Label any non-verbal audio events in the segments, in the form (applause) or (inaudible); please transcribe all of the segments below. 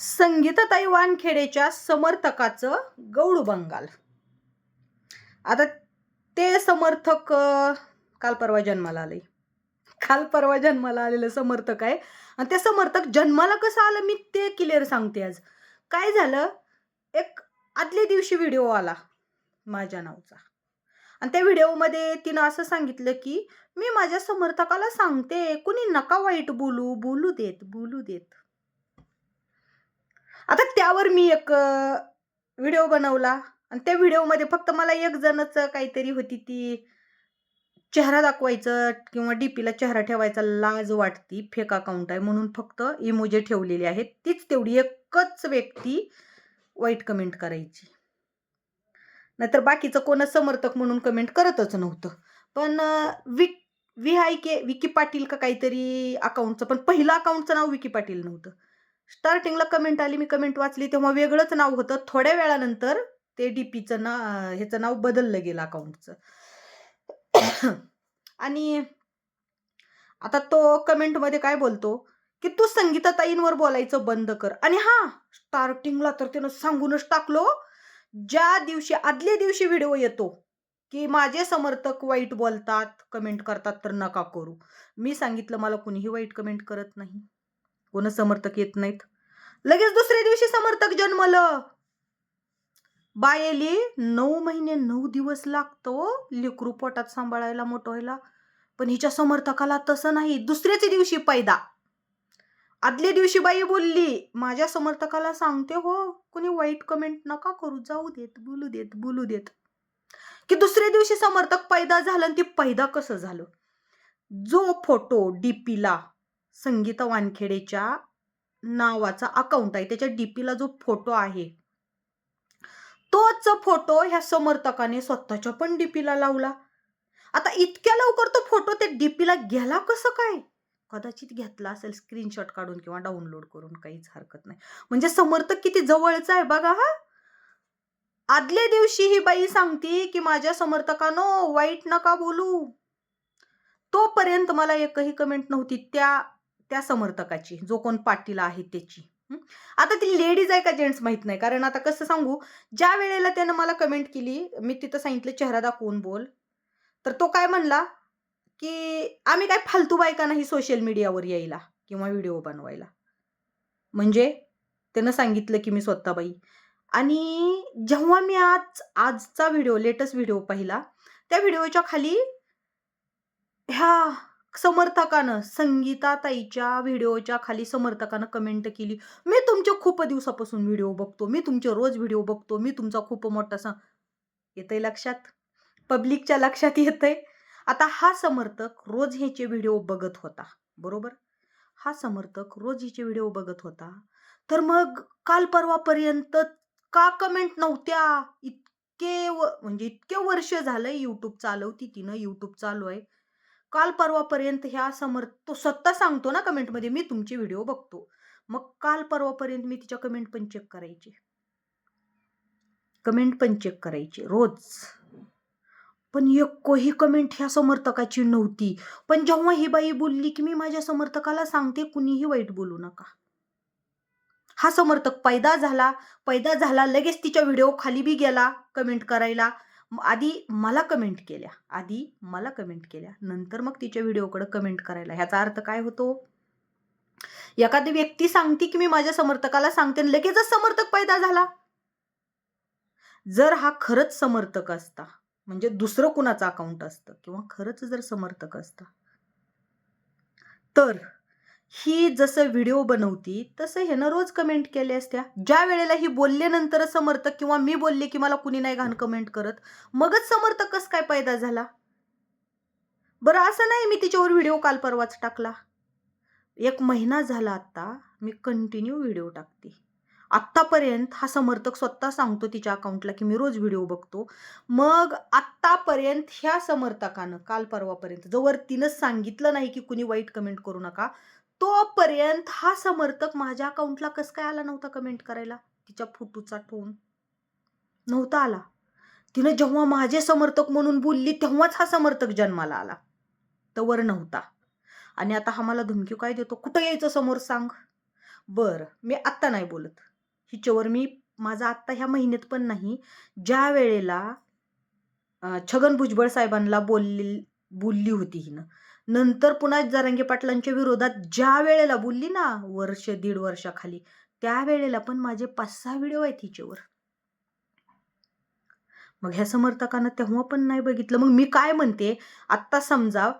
संगीताताई वानखेडेच्या समर्थकाचं गौड बंगाल. आता ते समर्थक काल परवा जन्माला आले. काल परवा जन्माला आलेलं समर्थक आहे. आणि ते समर्थक जन्माला कसं आलं मी ते क्लिअर सांगते आज. काय झालं? एक आदल्या दिवशी व्हिडिओ आला माझ्या नावचा. आणि त्या व्हिडिओमध्ये तिनं असं सांगितलं की मी माझ्या समर्थकाला सांगते कुणी नका वाईट बोलू बोलू देत बोलू देत. आता त्यावर मी एक व्हिडिओ बनवला. आणि त्या व्हिडिओमध्ये फक्त मला एक जणच काहीतरी होती ती चेहरा दाखवायचं किंवा डी पीला चेहरा ठेवायचा लाज वाटती फेक अकाउंट आहे म्हणून फक्त इमोजे ठेवलेली आहेत. तीच तेवढी एकच व्यक्ती वाईट कमेंट करायची. नाहीतर बाकीचं कोण समर्थक म्हणून कमेंट करतच नव्हतं. पण विक V I K Vicky Patil का काहीतरी अकाउंटचं पण पहिलं अकाउंटचं नाव विकी पाटील नव्हतं. स्टार्टिंगला कमेंट आली मी कमेंट वाचली तेव्हा वेगळंच नाव होतं. थोड्या वेळानंतर ते डीपीचं ना ह्याचं नाव बदललं गेलं अकाउंटचं (coughs) आणि आता तो कमेंटमध्ये काय बोलतो? की तू संगीताताईंवर बोलायचं बंद कर. आणि हा स्टार्टिंगला तर त्यानं सांगूनच टाकलो. ज्या दिवशी आदल्या दिवशी व्हिडिओ येतो की माझे समर्थक वाईट बोलतात कमेंट करतात तर नका करू. मी सांगितलं मला कुणीही वाईट कमेंट करत नाही. कोण समर्थक येत नाहीत? लगेच दुसऱ्या दिवशी समर्थक जन्मलं. बायेली नऊ महिने नऊ दिवस लागतो लेकरू पोटात सांभाळायला मोठं व्हायला पण हिच्या समर्थकाला तसं नाही. दुसऱ्याच दिवशी पैदा. आदल्या दिवशी बाई बोलली माझ्या समर्थकाला सांगते हो कोणी वाईट कमेंट नका करू. जाऊ देत बोलू देत बोलू देत. की दुसऱ्या दिवशी समर्थक पैदा झालं आणि ती पैदा कसं झालं? जो फोटो डीपीला संगीता वानखेडेच्या नावाचा अकाउंट आहे. त्याच्या डीपीला जो फोटो आहे तोच फोटो ह्या समर्थकाने स्वतःच्या पण डीपीला लावला. आता इतक्या लवकर तो फोटो त्या डीपीला गेला कसं काय? कदाचित घेतला असेल स्क्रीनशॉट काढून किंवा डाउनलोड करून काहीच हरकत नाही. म्हणजे समर्थक किती जवळचा आहे बघा हा. आदल्या दिवशी ही बाई सांगते की माझ्या समर्थकानो वाईट नका बोलू. तोपर्यंत मला एकही कमेंट नव्हती. त्या त्या समर्थकाची जो कोण पाटीला आहे त्याची. आता ती लेडीज आहे का जेंट्स माहीत नाही. कारण आता कसं सांगू ज्या वेळेला त्यानं मला कमेंट केली मी तिथं सांगितलं चेहरा दाखवून बोल. तर तो काय म्हणला की आम्ही काय फालतू बायका नाही सोशल मीडियावर यायला किंवा व्हिडिओ बनवायला. म्हणजे त्यानं सांगितलं की मी स्वतः बाई. आणि जेव्हा मी आज आजचा व्हिडिओ लेटेस्ट व्हिडिओ पाहिला त्या व्हिडिओच्या खाली ह्या समर्थकानं संगीताताईच्या व्हिडिओच्या खाली समर्थकानं कमेंट केली. मी तुमचे खूप दिवसापासून व्हिडिओ बघतो मी तुमचे रोज व्हिडिओ बघतो मी तुमचा खूप मोठा सा येतंय लक्षात? पब्लिकच्या लक्षात येतंय? आता हा समर्थक रोज ह्याचे व्हिडिओ बघत होता बरोबर? हा समर्थक रोज हिचे व्हिडिओ बघत होता. तर मग काल परवापर्यंत का कमेंट नव्हत्या? इतके व म्हणजे इतके वर्ष झालंय यूट्यूब चालवती तिनं यूट्यूब चालू आहे. काल परवापर्यंत ह्या समर्थ तो स्वतः सांगतो ना कमेंटमध्ये मी तुमचे व्हिडिओ बघतो. मग काल परवापर्यंत मी तिच्या कमेंट पण चेक करायची. कमेंट पण चेक करायची रोज. पण एकही कमेंट ह्या समर्थकाची नव्हती. पण जेव्हा ही बाई बोलली की मी माझ्या समर्थकाला सांगते कुणीही वाईट बोलू नका. हा समर्थक पैदा झाला पैदा झाला लगेच तिच्या व्हिडिओ खाली बी गेला कमेंट करायला. आधी मला कमेंट केल्या. आधी मला कमेंट केल्या. नंतर मग तिच्या व्हिडिओकडे कमेंट करायला. ह्याचा अर्थ काय होतो? एखादी व्यक्ती सांगते की मी माझ्या समर्थकाला सांगते आणि लगेचच समर्थक पैदा झाला. जर हा खरंच समर्थक असता म्हणजे दुसरं कुणाचं अकाउंट असतं किंवा खरंच जर समर्थक असता तर ही जसं व्हिडिओ बनवती तसं ह्यानं रोज कमेंट केल्या असत्या. ज्या वेळेला ही बोलल्यानंतर समर्थक किंवा मी बोलले की मला कुणी नाही घाण कमेंट करत मगच समर्थकच काय पैदा झाला? बरं असं नाही मी तिच्यावर व्हिडिओ काल परवाच टाकला. एक महिना झाला आत्ता मी कंटिन्यू व्हिडिओ टाकते. आत्तापर्यंत हा समर्थक स्वतः सांगतो तिच्या अकाउंटला की मी रोज व्हिडिओ बघतो. मग आत्तापर्यंत ह्या समर्थकानं काल परवापर्यंत जोवर तिनं सांगितलं नाही की कुणी वाईट कमेंट करू नका. तोपर्यंत हा समर्थक माझ्या अकाउंटला कसं काय आला नव्हता कमेंट करायला? तिच्या फोटोचा टोन नव्हता आला. तिनं जेव्हा माझे समर्थक म्हणून बोलली तेव्हाच हा समर्थक जन्माला आला. तवर नव्हता. आणि आता हा मला धमकी काय देतो? कुठं यायचं समोर सांग? बरं मी आत्ता नाही बोलत. हिच्यावर मी माझा आत्ता ह्या महिन्यात पण नाही. ज्या वेळेला छगन भुजबळ साहेबांना बोलली बोलली होती हिनं नंतर पुन्हा जरांगे पाटलांच्या विरोधात ज्या वेळेला बोलली ना वर्ष दीड वर्षाखाली त्या वेळेला पण माझे पाच सहा व्हिडिओ आहेत हिच्यावर. मग ह्या समर्थकांना तेव्हा पण नाही बघितलं. मग मी काय म्हणते? आत्ता समजा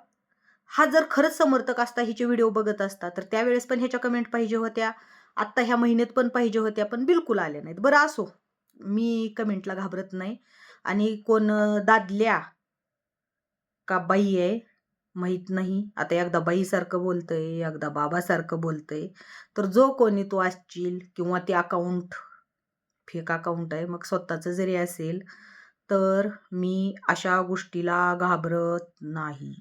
हा जर खरंच समर्थक असता हिचे व्हिडिओ बघत असता तर त्यावेळेस पण ह्याच्या कमेंट पाहिजे होत्या. आत्ता ह्या महिन्यात पण पाहिजे होत्या पण बिलकुल आल्या नाहीत. बरं असो मी कमेंटला घाबरत नाही. आणि कोण दादल्या का बाई आहे माहीत नाही. आता एकदा बाईसारखं बोलतंय एकदा बाबासारखं बोलतंय. तर जो कोणी तो असशील किंवा ते अकाउंट फेक अकाउंट आहे मग स्वतःचं जरी असेल तर मी अशा गोष्टीला घाबरत नाही.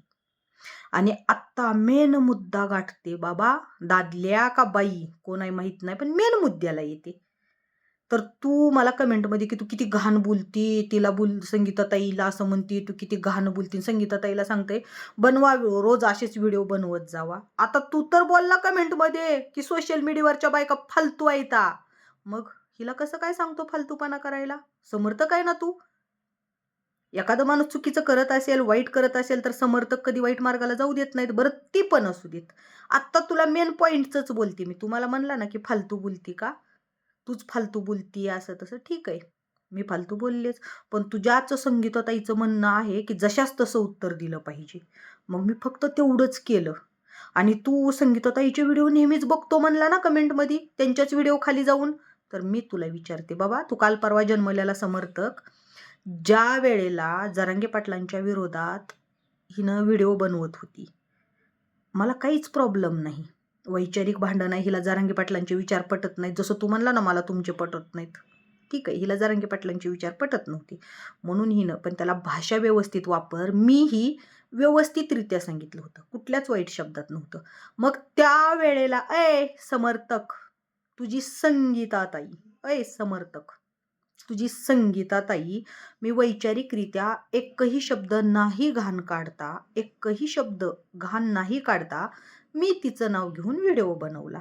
आणि आत्ता मेन मुद्दा गाठते बाबा दादल्या का बाई? कोण आहे माहीत नाही पण मेन मुद्द्याला येते. तर तू मला कमेंटमध्ये की तू किती घाण बोलती तिला बोल संगीताताईला असं म्हणती तू किती घाण बोलती. संगीताताईला सांगते बनवा रोज असेच व्हिडिओ बनवत जावा. आता तू तर बोलला कमेंटमध्ये की सोशल मीडियावरच्या बायका फालतू आहेता. मग हिला कसं काय सांगतो फालतूपणा करायला? समर्थक आहे ना तू? एखादं माणूस चुकीचं करत असेल वाईट करत असेल तर समर्थक कधी वाईट मार्गाला जाऊ देत नाहीत. बरं ती पण असू देत. आत्ता तुला मेन पॉईंटचंच बोलते मी. तुम्हाला म्हणला ना की फालतू बोलती का? तूच फालतू बोलती असं तसं ठीक आहे. मी फालतू बोललेच. पण तुझ्याच संगीताताईचं म्हणणं आहे की जशाच तसं उत्तर दिलं पाहिजे. मग मी फक्त तेवढंच केलं. आणि तू संगीताताईचे व्हिडिओ नेहमीच बघतो म्हणला ना कमेंटमध्ये त्यांच्याच व्हिडिओ खाली जाऊन? तर मी तुला विचारते बाबा तू काल परवा जन्मलेला समर्थक. ज्या वेळेला जरांगे पाटलांच्या विरोधात हिनं व्हिडिओ बनवत होती मला काहीच प्रॉब्लेम नाही. वैचारिक भांडणं हिला जरांगे पाटलांचे विचार पटत नाहीत. जसं तू म्हणला ना मला तुमचे पटत नाहीत. ठीक आहे हिला जरांगे पाटलांचे विचार पटत नव्हते. म्हणून हिनं पण त्याला भाषा व्यवस्थित वापर मीही व्यवस्थितरित्या सांगितलं होतं. कुठल्याच वाईट शब्दात नव्हतं. मग त्या वेळेला अय समर्थक तुझी संगीताताई अय समर्थक तुझी संगीताताई मी वैचारिकरित्या एकही शब्द नाही घाण काढता एकही शब्द घाण नाही काढता मी तिचं नाव घेऊन व्हिडिओ बनवला.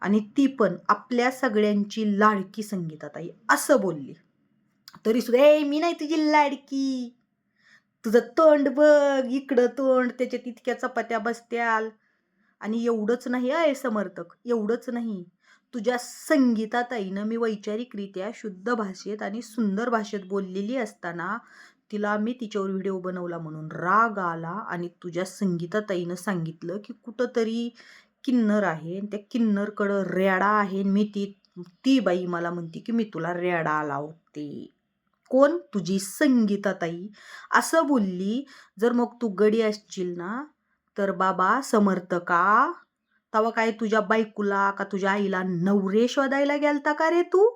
आणि ती पण आपल्या सगळ्यांची लाडकी संगीताताई असं बोलली. तरी सुद्धा ए मी नाही तुझी लाडकी. तुझं तोंड बघ इकडं तोंड त्याच्यात इतक्या चपात्या बसत्याल. आणि एवढंच नाही आहे समर्थक एवढंच नाही. तुझ्या संगीताताईनं मी वैचारिकरित्या शुद्ध भाषेत आणि सुंदर भाषेत बोललेली असताना तिला मी तिच्यावर व्हिडिओ बनवला म्हणून राग आला आणि तुझ्या संगीताताईनं सांगितलं की कुठंतरी किन्नर आहे आणि त्या किन्नरकडं रेडा आहे आणि मी ती ती बाई मला म्हणते की मी तुला रेडा लावते. कोण? तुझी संगीताताई असं बोलली जर मग तू गडी असशील ना तर बाबा समर्थ का? तवा काय तुझ्या बायकोला का तुझ्या आईला नवरे शोधायला गेलता का रे तू?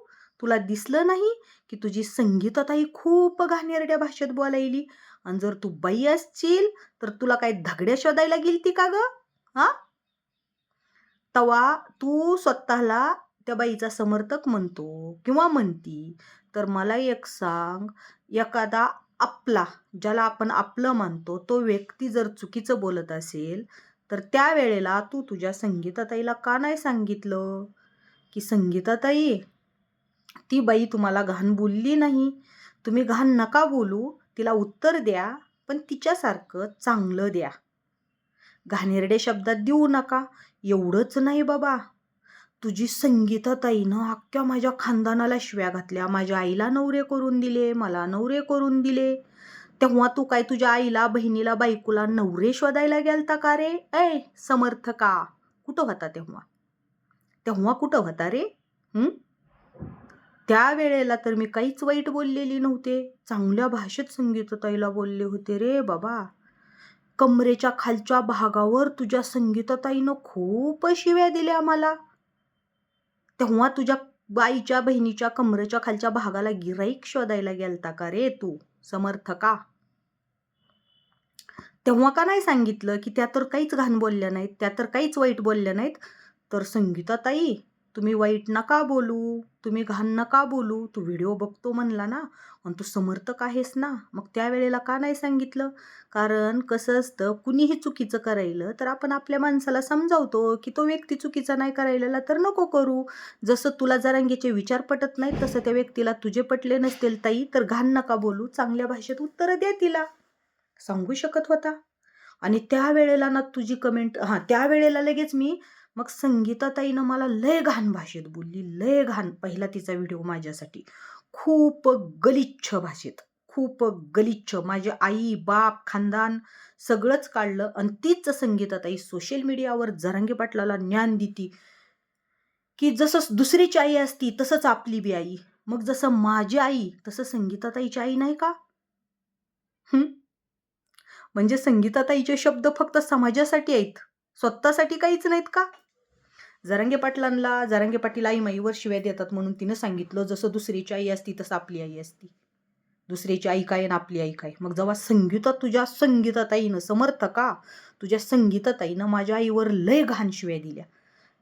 तुला दिसलं नाही? की तुझी संगीताताई खूप घाणेरड्या भाषेत बोलायली. आणि जर तू बाई असशील तर तुला काय धगड्या शोधायला ती का ग? हा? तवा तू स्वतःला त्या बाईचा समर्थक म्हणतो किंवा म्हणती तर मला एक सांग एखादा आपला ज्याला आपण आपलं मानतो तो व्यक्ती जर चुकीचं बोलत असेल तर त्यावेळेला तू तुझ्या संगीताताईला का नाही सांगितलं? की संगीताताई ती बाई तुम्हाला घाण बोलली नाही. तुम्ही घाण नका बोलू. तिला उत्तर द्या पण तिच्यासारखं चांगलं द्या. घाणेरडे शब्दात देऊ नका. एवढंच नाही बाबा. तुझी संगीताताईनं अख्ख्या माझ्या खानदानाला शिव्या घातल्या. माझ्या आईला नवरे करून दिले मला नवरे करून दिले. तेव्हा तू काय तुझ्या आईला बहिणीला बायकोला नवरे शोधायला गेलता का रे? ऐ समर्थका. कुठं होता तेव्हा? तेव्हा कुठं होता रे? त्यावेळेला तर मी काहीच वाईट बोललेली नव्हते. चांगल्या भाषेत संगीतताईला बोलले होते रे बाबा. कमरेच्या खालच्या भागावर तुझ्या संगीतताईनं खूप शिव्या दिल्या मला. तेव्हा तुझ्या बाईच्या बहिणीच्या कमरेच्या खालच्या भागाला गिराईक शोधायला गेलता का रे तू? समर्थ का तेव्हा का नाही सांगितलं की त्या तर काहीच घाण बोलल्या नाहीत त्या तर काहीच वाईट बोलल्या नाहीत? तर संगीताताई तुम्ही वाईट नका बोलू तुम्ही घाण नका बोलू तू व्हिडिओ बघतो म्हणला ना आणि तू समर्थक आहेस ना मग त्यावेळेला का नाही सांगितलं? कारण कसं असतं कुणीही चुकीचं करायलं तर आपण आपल्या माणसाला समजावतो की तो व्यक्ती चुकीचा नाही करायला तर नको करू. जसं तुला जरांगीचे विचार पटत नाहीत तसं त्या व्यक्तीला तुझे पटले नसतील ताई तर घाण नका बोलू चांगल्या भाषेत उत्तरं द्या तिला. सांगू शकत होता? आणि त्यावेळेला ना तुझी कमेंट हां त्यावेळेला लगेच मी मग संगीताताईनं मला लय घाण भाषेत बोलली लय घाण पहिला तिचा व्हिडिओ माझ्यासाठी. खूप गलिच्छ भाषेत खूप गलिच्छ. माझी आई बाप खानदान सगळंच काढलं आणि तीच संगीताताई सोशल मीडियावर जरांगे पाटलाला ज्ञान देती. की जसं दुसरीची आई असती तसंच आपली बी आई. मग जसं माझी आई तसं संगीताताईची आई नाही का? म्हणजे संगीताताईचे शब्द फक्त समाजासाठी आहेत. स्वतःसाठी काहीच नाहीत का? जरांगे पाटलांना जरांगे पाटील आई माईवर शिव्या देतात म्हणून तिनं सांगितलं जसं दुसरीची आई असती तसं आपली आई असती. दुसरीची आई काय आणि आपली आई काय? मग जेव्हा संगीतात तुझ्या संगीताताईनं समर्थ का? तुझ्या संगीताताईनं माझ्या आईवर लय घाण शिव्या दिल्या.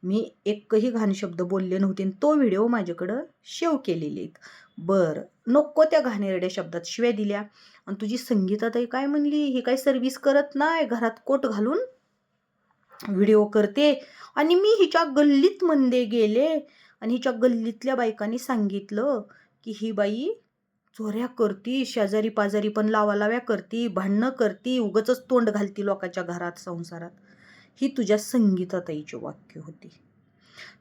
मी एकही घाण शब्द बोलले नव्हते आणि तो व्हिडिओ माझ्याकडं शेव केलेले आहेत. बरं नको त्या घाणेरड्या शब्दात शिव्या दिल्या. आणि तुझी संगीताताई काय म्हणली? ही काय सर्व्हिस करत नाही घरात कोट घालून? व्हिडिओ करते. आणि मी हिच्या गल्लीत मंदे गेले आणि हिच्या गल्लीतल्या बायकांनी सांगितलं की ही बाई चोऱ्या करती शेजारी पाजारी पण लावा लाव्या करती भांडणं करती उगच तोंड घालती लोकांच्या घरात संसारात. ही तुझ्या संगीताताईची वाक्य होती.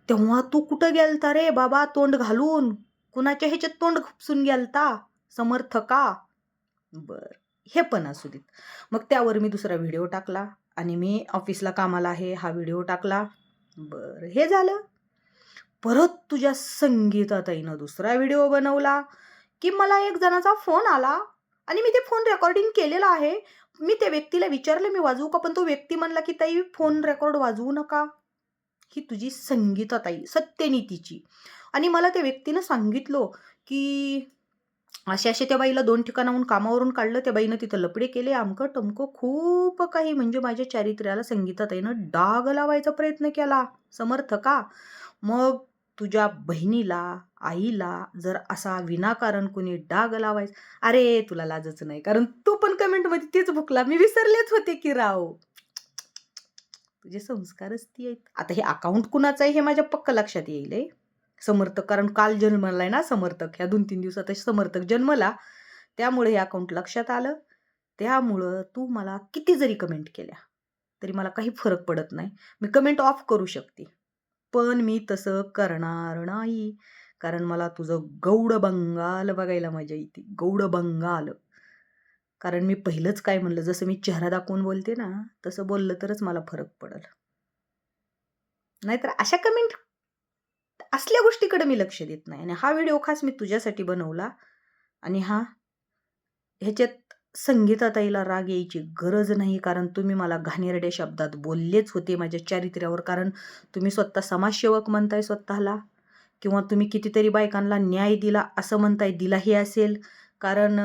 तेव्हा तू कुठं गेलता रे बाबा तोंड घालून? कुणाच्या ह्याच्यात तोंड खुपसून गेलता? समर्थ का बर हे पण असू देत. मग त्यावर मी दुसरा व्हिडिओ टाकला. आणि मी ऑफिसला कामाला आहे हा व्हिडिओ टाकला. बरं हे झालं. परत तुझ्या संगीताताईनं दुसरा व्हिडिओ बनवला की मला एक जणाचा फोन आला आणि मी ते फोन रेकॉर्डिंग केलेलं आहे. मी त्या व्यक्तीला विचारलं मी वाजवू का? पण तो व्यक्ती म्हणला की ताई फोन रेकॉर्ड वाजवू नका. ही तुझी संगीताताई सत्यनीतीची. आणि मला त्या व्यक्तीनं सांगितलं की असे असे त्या बाईला दोन ठिकाणाहून कामावरून काढलं. त्या बाईनं तिथं लपडे केले आमकं टमकं खूप काही म्हणजे माझ्या चारित्र्याला संगीताताईनं डाग लावायचा प्रयत्न केला. समर्थ का? मग तुझ्या बहिणीला आईला जर असा विनाकारण कुणी डाग लावायचा अरे तुला लाजच नाही कारण तू पण कमेंटमध्ये तेच भुकला. मी विसरलेच होते की राव. तुझे संस्कारच ती आहेत आता हे अकाउंट कुणाचं आहे हे माझ्या पक्क लक्षात येईल आहे समर्थक. कारण काल जन्मलाय ना समर्थक. ह्या दोन तीन दिवसात समर्थक जन्मला. त्यामुळे हे अकाउंट लक्षात आलं. त्यामुळं तू मला किती जरी कमेंट केल्या तरी मला काही फरक पडत नाही. मी कमेंट ऑफ करू शकते. पण मी तसं करणार नाही. कारण मला तुझं गौड बंगाल बघायला मजा येते. गौड बंगाल. कारण मी पहिलंच काय म्हणलं जसं मी चेहरा दाखवून बोलते ना तसं बोललं तरच मला फरक पडेल. नाहीतर अशा कमेंट असल्या गोष्टीकडे मी लक्ष देत नाही. आणि हा व्हिडिओ खास मी तुझ्यासाठी बनवला. आणि हा ह्याच्यात संगीताताईला राग यायची गरज नाही कारण तुम्ही मला घाणेरड्या शब्दात बोललेच होते माझ्या चारित्र्यावर. कारण तुम्ही स्वतः समाजसेवक म्हणताय स्वतःला किंवा तुम्ही कितीतरी बायकांना न्याय दिला असं म्हणताय दिलाही असेल. कारण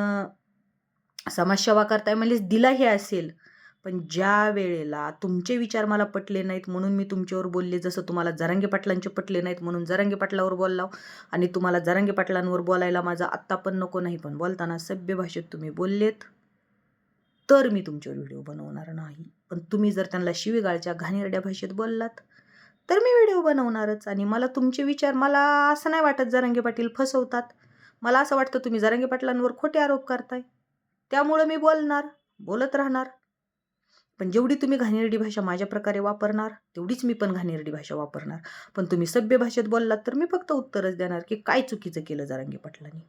समाजसेवा करताय म्हणजे दिलाही असेल. पण ज्या वेळेला तुमचे विचार मला पटले नाहीत म्हणून मी तुमच्यावर बोलले जसं तुम्हाला जरांगे पाटलांचे पटले नाहीत म्हणून जरांगे पाटलावर बोललाव आणि तुम्हाला जरांगे पाटलांवर बोलायला माझा आत्ता पण नको नाही पण बोलताना सभ्य भाषेत तुम्ही बोललेत तर मी तुमच्यावर व्हिडिओ बनवणार नाही. पण तुम्ही जर त्यांना शिवीगाळच्या घाणेरड्या भाषेत बोललात तर मी व्हिडिओ बनवणारच. आणि मला तुमचे विचार मला असं नाही वाटत जरांगे पाटील फसवतात. मला असं वाटतं तुम्ही जरांगे पाटलांवर खोटे आरोप करताय. त्यामुळं मी बोलणार बोलत राहणार. पण जेवढी तुम्ही घाणेरडी भाषा माझ्या प्रकारे वापरणार तेवढीच मी पण घाणेरडी भाषा वापरणार. पण तुम्ही सभ्य भाषेत बोललात तर मी फक्त उत्तरच देणार की काय चुकीचं केलं जरांगे पाटलांनी.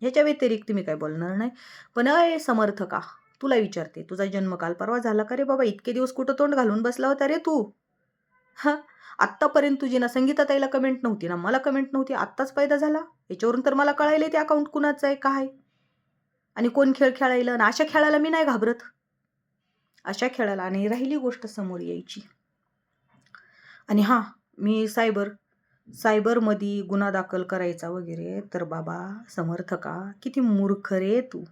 ह्याच्या व्यतिरिक्त मी काय बोलणार नाही. पण अय समर्थका तुला विचारते तुझा जन्म काल परवा झाला का रे बाबा? इतके दिवस कुठं तोंड घालून बसला होता रे तू? हा? आत्तापर्यंत तुझी ना संगीताताईला कमेंट नव्हती ना? मला कमेंट नव्हती आत्ताच पैदा झाला? याच्यावरून तर मला कळायले ते अकाउंट कुणाचं आहे काय? आणि कोण खेळ खेळायला? ना अशा खेळाला मी नाही घाबरत. अशा खेळाला आणि राहिली गोष्ट समोर यायची. आणि हां मी सायबर सायबरमध्ये गुन्हा दाखल करायचा वगैरे तर बाबा समर्थका किती मूर्ख रे तू.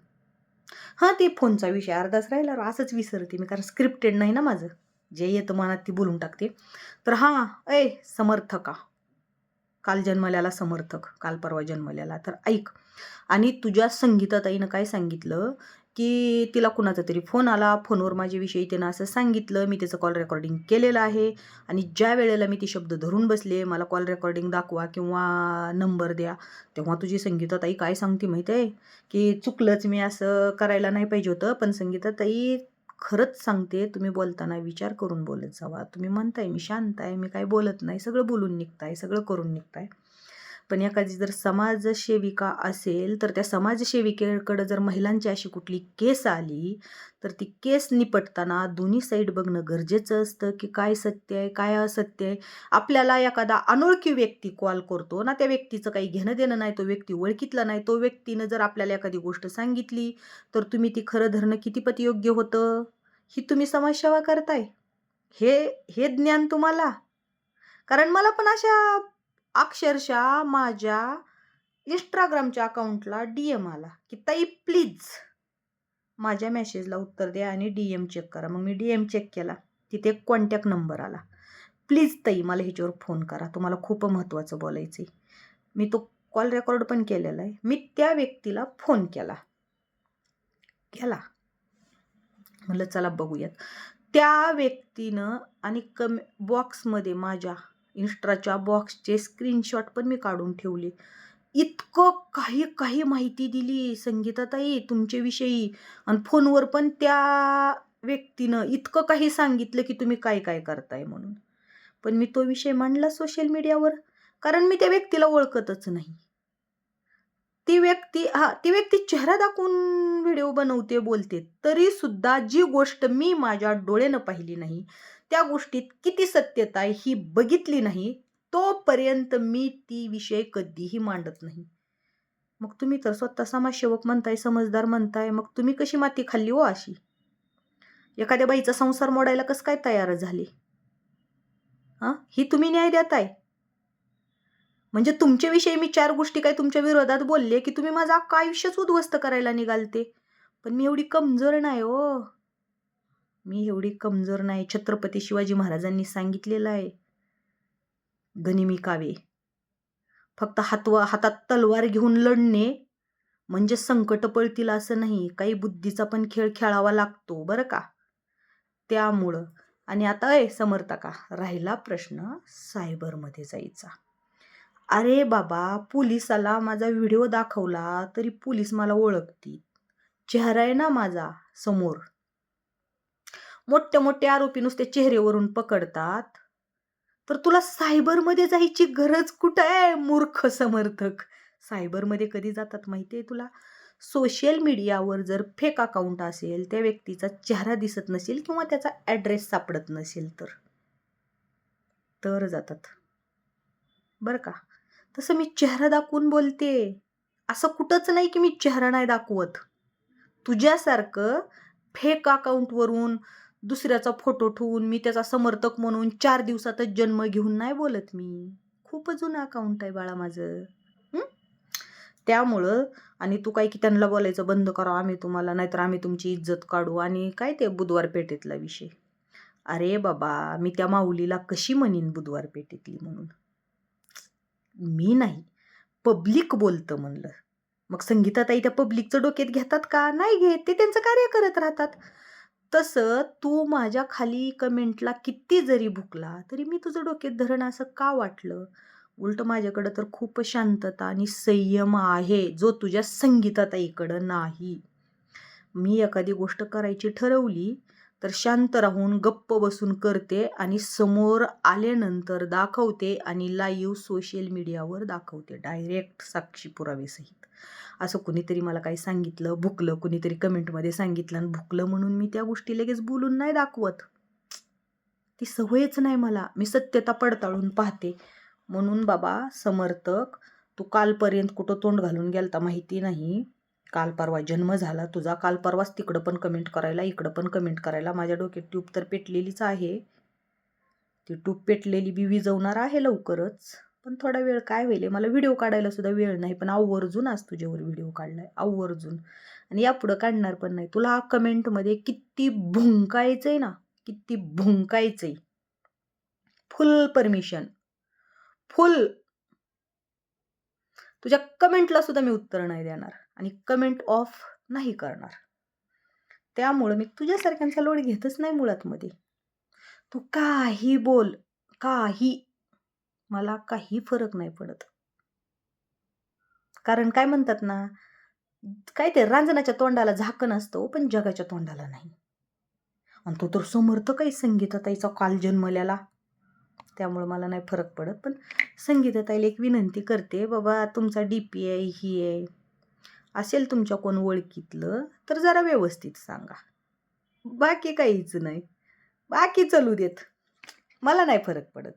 हां ते फोनचा विषय अर्धाच राहिला असंच विसरते मी कारण स्क्रिप्टेड नाही ना माझं. जे येतं मनात ती बोलून टाकते. तर हां ऐ समर्थका. काल जन्मल्याला समर्थक काल परवा जन्मल्याला. तर ऐक आणि तुझ्या संगीताताईनं काय सांगितलं? की तिला कुणाचा तरी फोन आला. फोनवर माझ्याविषयी तिनं असं सांगितलं. मी त्याचं कॉल रेकॉर्डिंग केलेलं आहे. आणि ज्या वेळेला मी ती शब्द धरून बसले मला कॉल रेकॉर्डिंग दाखवा किंवा नंबर द्या तेव्हा तुझी संगीताताई काय सांगते माहीत आहे की चुकलंच मी असं करायला नाही पाहिजे होतं पण संगीताताई खरंच सांगते तुम्ही बोलताना विचार करून बोलत जावा. तुम्ही म्हणताय मी शांत आहे मी काय बोलत नाही सगळं बोलून निघताय सगळं करून निघताय. पण एखादी जर समाजसेविका असेल तर त्या समाजसेविकेकडं जर महिलांची अशी कुठली केस आली तर ती केस निपटताना दोन्ही साईड बघणं गरजेचं असतं की काय सत्य आहे काय असत्य आहे. आपल्याला एखादा अनोळखी व्यक्ती कॉल करतो ना त्या व्यक्तीचं काही घेणं देणं नाही तो व्यक्ती ओळखीतला नाही तो व्यक्तीनं जर आपल्याला एखादी गोष्ट सांगितली तर तुम्ही ती खरं धरणं कितीपत योग्य होतं? ही तुम्ही समाजसेवा करताय. हे हे ज्ञान तुम्हाला. कारण मला पण अशा अक्षरशः माझ्या इंस्टाग्रामच्या अकाउंटला डी एम आला की ताई प्लीज माझ्या मेसेजला उत्तर द्या आणि डी एम चेक करा. मग मी डी एम चेक केला. तिथे एक कॉन्टॅक्ट नंबर आला. प्लीज ताई मला ह्याच्यावर फोन करा. तुम्हाला खूप महत्त्वाचं बोलायचं आहे मी तो कॉल रेकॉर्ड पण केलेला आहे. मी त्या व्यक्तीला फोन केला. केला. म्हटलं चला बघूयात. त्या व्यक्तीनं आणि कमी बॉक्समध्ये माझ्या इन्स्टाच्या बॉक्सचे स्क्रीनशॉट पण मी काढून ठेवले. इतकं काही काही माहिती दिली संगीताताई तुमच्याविषयी. आणि फोनवर पण त्या व्यक्तीनं इतकं काही सांगितलं की तुम्ही काय काय करताय म्हणून. पण मी तो विषय मांडला सोशल मीडियावर कारण मी त्या व्यक्तीला ओळखतच नाही. ती व्यक्ती हा ती व्यक्ती चेहरा दाखवून व्हिडिओ बनवते बोलते तरी सुद्धा जी गोष्ट मी माझ्या डोळ्यानं पाहिली नाही त्या गोष्टीत किती सत्यता आहे ही बघितली नाही तोपर्यंत मी ती विषय कधीही मांडत नाही. मग तुम्ही तर स्वतः समाजसेवक म्हणताय समजदार म्हणताय मग तुम्ही कशी माती खाल्ली हो अशी? एखाद्या बाईचा संसार मोडायला कसं काय तयार झाले? हां ही तुम्ही न्याय देताय? म्हणजे तुमच्याविषयी मी चार गोष्टी काय तुमच्या विरोधात बोलले की तुम्ही माझं अख्खं आयुष्यच उद्ध्वस्त करायला निघालते? पण मी एवढी कमजोर नाही हो. मी एवढी कमजोर नाही छत्रपती शिवाजी महाराजांनी सांगितलेलं आहे. गनिमी कावे फक्त हातवा हातात तलवार घेऊन लढणे म्हणजे संकट पळतील असं नाही काही बुद्धीचा पण खेळ खेळावा लागतो बरं का? त्यामुळं. आणि आता ए समर्थका राहिला प्रश्न सायबरमध्ये जायचा. अरे बाबा पोलिसाला माझा व्हिडिओ दाखवला तरी पोलीस मला ओळखतील. चेहरा आहे ना माझा समोर. मोठे मोठे आरोपी नुसते चेहरेवरून पकडतात. तर तुला सायबरमध्ये जायची गरज कुठं आहे मूर्ख समर्थक? सायबरमध्ये कधी जातात माहिती आहे तुला? सोशल मीडियावर जर फेक अकाउंट असेल त्या व्यक्तीचा चेहरा दिसत नसेल किंवा त्याचा ॲड्रेस सापडत नसेल तर? तर जातात. बरं का? तसं मी चेहरा दाखवून बोलते. असं कुठंच नाही की मी चेहरा नाही दाखवत. तुझ्यासारखं फेक अकाउंटवरून दुसऱ्याचा फोटो ठेवून मी त्याचा समर्थक म्हणून चार दिवसातच जन्म घेऊन नाही बोलत मी. खूप जुनं अकाउंट आहे बाळा माझं. त्यामुळं आणि तू काय की त्यांना बोलायचं बंद करा आम्ही तुम्हाला नाहीतर आम्ही तुमची इज्जत काढू आणि काय ते बुधवार पेठेतला विषय. अरे बाबा मी त्या माऊलीला कशी म्हणीन बुधवार पेठेतली म्हणून? मी नाही. पब्लिक बोलतं म्हणलं. मग संगीताताई त्या पब्लिकचं डोक्यात घेतात का? नाही घेत. ते त्यांचं कार्य करत राहतात. तसं तू माझ्या खाली कमेंटला किती जरी भुकला तरी मी तुझं डोक्यात धरण असं का वाटलं? उलट माझ्याकडं तर खूप शांतता आणि संयम आहे जो तुझ्या संगीताताईकडं नाही. मी एखादी गोष्ट करायची ठरवली तर शांत राहून गप्प बसून करते आणि समोर आल्यानंतर दाखवते आणि लाईव्ह सोशल मीडियावर दाखवते डायरेक्ट साक्षी पुरावेसहित असं कुणीतरी मला काही सांगितलं भुकलं कुणीतरी कमेंटमध्ये सांगितलं आणि भुकलं म्हणून मी त्या गोष्टी लगेच बोलून नाही दाखवत. ती सवयच नाही मला. मी सत्यता पडताळून पाहते. म्हणून बाबा समर्थक तू कालपर्यंत कुठं तोंड घालून गेलता माहिती नाही. काल परवा जन्म झाला. तुझा काल परवाच तिकडं पण कमेंट करायला इकडं पण कमेंट करायला माझ्या डोक्यात ट्यूब तर पेटलेलीच आहे. ती ट्यूब पेटलेली बी विजवणार आहे लवकरच. पण थोडा वेळ काय होईल? मला व्हिडिओ काढायला सुद्धा वेळ नाही पण आवर्जून आज तुझ्यावर व्हिडिओ काढलाय. आवर्जून आणि यापुढं काढणार पण नाही. तुला कमेंटमध्ये किती आहे ना किती भुंकायचंय. फुल परमिशन फुल तुझ्या कमेंटला सुद्धा मी उत्तर नाही देणार आणि कमेंट ऑफ नाही करणार. त्यामुळं मी तुझ्यासारख्यांचा लोड घेतच नाही मुळात मध्ये तू काही बोल काही मला काही फरक नाही पडत. कारण काय म्हणतात ना काय ते रांजणाच्या तोंडाला झाकण असतो पण जगाच्या तोंडाला नाही. आणि तो तर समर्थ काही संगीताताईचा काल जन्मल्याला त्यामुळे मला नाही फरक पडत पण संगीताताईला एक विनंती करते बाबा तुमचा डी पी आहे ही आहे. असेल तुमच्या कोण ओळखीतलं तर जरा व्यवस्थित सांगा. बाकी काहीच नाही. बाकी चालू देत. मला नाही फरक पडत.